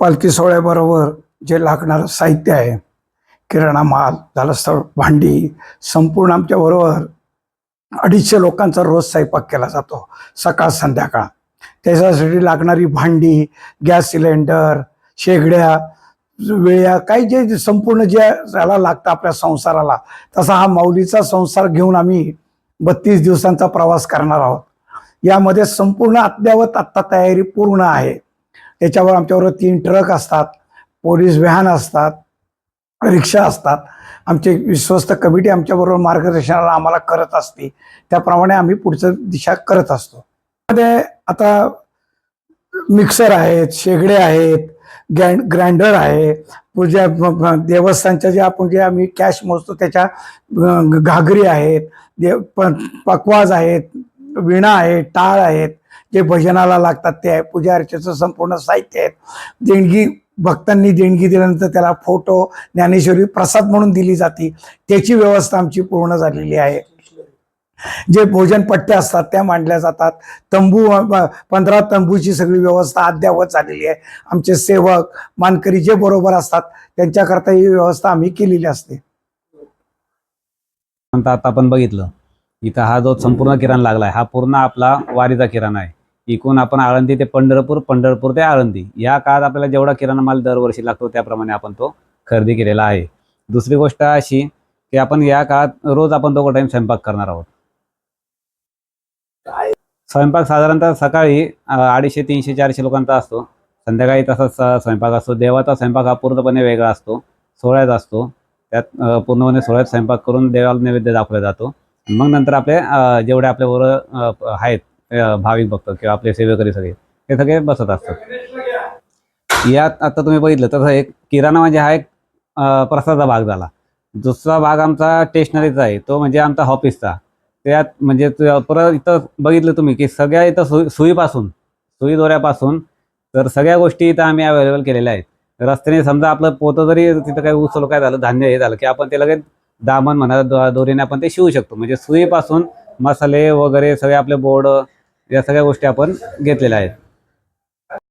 पालखी सोहळ्याबरोबर जे लागणारं साहित्य आहे किराणा माल झालं भांडी संपूर्ण आमच्याबरोबर अडीचशे लोकांचा रोज स्वयंपाक केला जातो सकाळ संध्याकाळ. त्याच्यासाठी लागणारी भांडी गॅस सिलेंडर शेगड्या वेळ्या काही जे संपूर्ण जे याला लागतं आपल्या संसाराला तसा हा माऊलीचा संसार घेऊन आम्ही बत्तीस दिवसांचा प्रवास करणार आहोत. यामध्ये संपूर्ण अद्यावत आत्ता तयारी पूर्ण आहे. त्याच्यावर आमच्याबरोबर तीन ट्रक असतात पोलीस व्हॅन असतात रिक्षा असतात. आमचे विश्वस्त कमिटी आमच्याबरोबर मार्गदर्शनाला आम्हाला करत असते. त्याप्रमाणे आम्ही पुढचं दिशा करत असतो. मध्ये आता मिक्सर आहेत शेगडे आहेत गॅन ग्राइंडर आहे. पूजा देवस्थानच्या जे आपण जे आम्ही कॅश मोजतो त्याच्या घागरी आहेत देव प- पकवाज आहेत विणा आहे टाळ आहेत. जे भजनाला लागतात ते आहे पूजा अर्चेचं संपूर्ण साहित्य आहे. देणगी भक्तांनी देणगी दिल्यानंतर त्याला फोटो ज्ञानेश्वरी प्रसाद म्हणून दिली जाते. त्याची व्यवस्था आमची पूर्ण झालेली आहे. जे भोजन पट्ट्या असतात त्या मांडल्या जातात. तंबू पंधरा तंबूची सगळी व्यवस्था अद्यावत झालेली आहे. आमचे सेवक मानकरी जे बरोबर असतात त्यांच्याकरता ही व्यवस्था आम्ही केलेली असते. आता आपण बघितलं. इथं हा जो संपूर्ण किराणा लागलाय हा पूर्ण आपला वारीचा किराणा आहे. इकून आपण आळंदी ते पंढरपूर पंढरपूर ते आळंदी या काळात आपल्याला जेवढा किराणा माल दरवर्षी लागतो त्याप्रमाणे आपण तो खरेदी केलेला आहे. दुसरी गोष्ट अशी की आपण या काळात रोज आपण दोघं टाइम स्वयंपाक करणार आहोत. स्वयंपाक साधारणतः सकाळी अडीचशे तीनशे चारशे लोकांचा असतो. संध्याकाळी तसाच स्वयंपाक असतो. देवाचा स्वयंपाक हा पूर्णपणे वेगळा असतो. सोहळ्यात असतो. त्यात पूर्णपणे सोहळ्यात स्वयंपाक करून देवाला नैवेद्य दाखवला जातो. मग नंतर आपले जेवढे आपल्याबरोबर अं, आहेत भाविक भक्त किंवा आपले सेवेकरी सगळे ते सगळे बसत असतात. यात आता तुम्ही बघितलं तसं एक किराणा म्हणजे हा एक प्रसादाचा भाग झाला. दुसरा भाग आमचा स्टेशनरीचा आहे. तो म्हणजे आमचा ऑफिसचा त्यात म्हणजे परत इथं बघितलं तुम्ही की सगळ्या इथं सुई सुईपासून सुई दोऱ्यापासून तर सगळ्या गोष्टी इथं आम्ही अवेलेबल केलेल्या आहेत. रस्त्याने समजा आपलं पोतं जरी तिथं काही उचल काय झालं धान्य हे झालं की आपण ते लगेच दामन म्हणा दो- दोरीने आपण ते शिवू शकतो. म्हणजे सुईपासून मसाले वगैरे सगळे आपले बोर्ड या सगळ्या गोष्टी आपण घेतलेल्या आहेत.